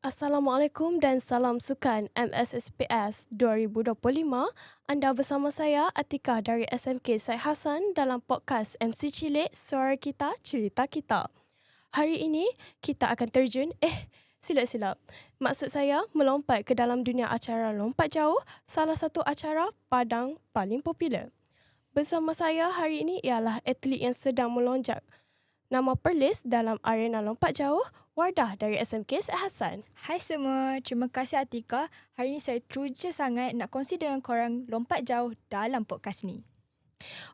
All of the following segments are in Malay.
Assalamualaikum dan salam sukan MSSPS 2025. Anda bersama saya Atika dari SMK Syed Hassan dalam podcast MC Cilik Suara Kita Cerita Kita. Hari ini kita akan terjun eh silap-silap. Maksud saya melompat ke dalam dunia acara lompat jauh, salah satu acara padang paling popular. Bersama saya hari ini ialah atlet yang sedang melonjak nama perlis dalam arena lompat jauh, Wardah dari SMK Syed Hassan. Hai semua, terima kasih Atika. Hari ini saya teruja sangat nak kongsi dengan korang lompat jauh dalam podcast ni.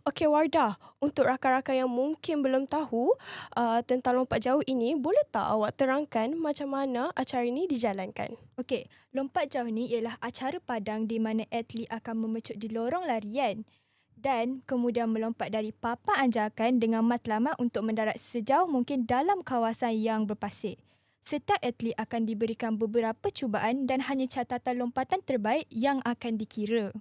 Okey Wardah, untuk rakan-rakan yang mungkin belum tahu uh, tentang lompat jauh ini, boleh tak awak terangkan macam mana acara ini dijalankan? Okey, lompat jauh ni ialah acara padang di mana atlet akan memecut di lorong larian dan kemudian melompat dari papan anjakan dengan matlamat untuk mendarat sejauh mungkin dalam kawasan yang berpasir. Setiap atlet akan diberikan beberapa cubaan dan hanya catatan lompatan terbaik yang akan dikira.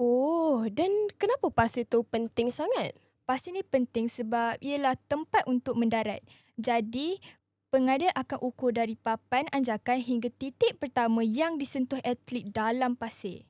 Oh, dan kenapa pasir tu penting sangat? Pasir ni penting sebab ialah tempat untuk mendarat. Jadi, pengadil akan ukur dari papan anjakan hingga titik pertama yang disentuh atlet dalam pasir.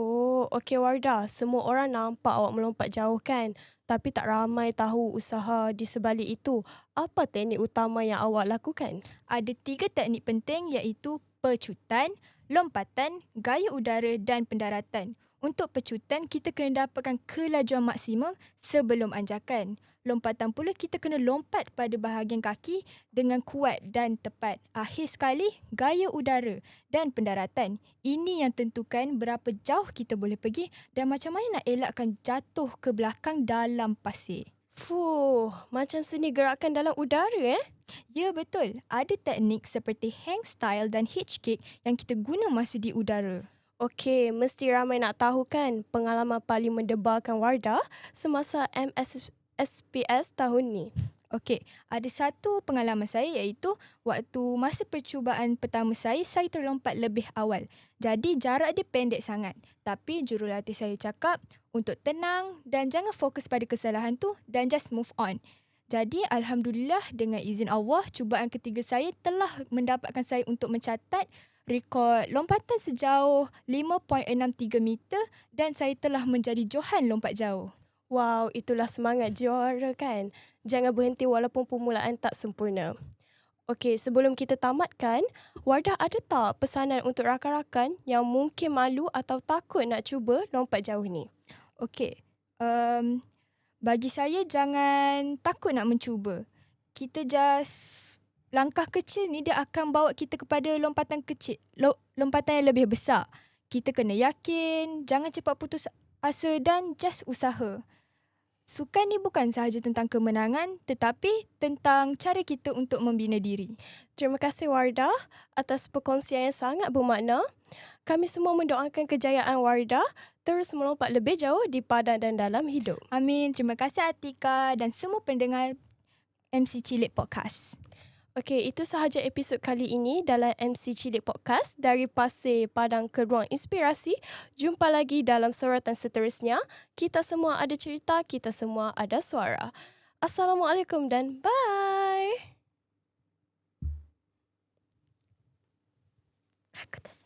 Oh, okey Wardah. Semua orang nampak awak melompat jauh kan? Tapi tak ramai tahu usaha di sebalik itu. Apa teknik utama yang awak lakukan? Ada tiga teknik penting iaitu pecutan, lompatan, gaya udara dan pendaratan. Untuk pecutan, kita kena dapatkan kelajuan maksimum sebelum anjakan. Lompatan pula kita kena lompat pada bahagian kaki dengan kuat dan tepat. Akhir sekali, gaya udara dan pendaratan. Ini yang tentukan berapa jauh kita boleh pergi dan macam mana nak elakkan jatuh ke belakang dalam pasir. Fuh, macam seni gerakan dalam udara eh? Ya betul, ada teknik seperti hang style dan hitch kick yang kita guna masa di udara. Okey, mesti ramai nak tahu kan pengalaman paling mendebarkan Wardah semasa MSSPS tahun ni. Okey, ada satu pengalaman saya iaitu waktu masa percubaan pertama saya, saya terlompat lebih awal. Jadi jarak dia pendek sangat. Tapi jurulatih saya cakap untuk tenang dan jangan fokus pada kesalahan tu dan just move on. Jadi Alhamdulillah dengan izin Allah, cubaan ketiga saya telah mendapatkan saya untuk mencatat rekod lompatan sejauh 5.63 meter dan saya telah menjadi Johan lompat jauh. Wow, itulah semangat juara kan? Jangan berhenti walaupun permulaan tak sempurna. Okey, sebelum kita tamatkan, Wardah ada tak pesanan untuk rakan-rakan yang mungkin malu atau takut nak cuba lompat jauh ni? Okey, um, bagi saya jangan takut nak mencuba. Kita just langkah kecil ni dia akan bawa kita kepada lompatan kecil, lompatan yang lebih besar. Kita kena yakin, jangan cepat putus asa dan just usaha. Sukan ni bukan sahaja tentang kemenangan tetapi tentang cara kita untuk membina diri. Terima kasih Wardah atas perkongsian yang sangat bermakna. Kami semua mendoakan kejayaan Wardah terus melompat lebih jauh di padan dan dalam hidup. Amin. Terima kasih Atika dan semua pendengar MC Cilik Podcast. Okey, itu sahaja episod kali ini dalam MC Cilik Podcast dari Pasir Padang ke Ruang Inspirasi. Jumpa lagi dalam suratan seterusnya. Kita semua ada cerita, kita semua ada suara. Assalamualaikum dan bye. Aku tak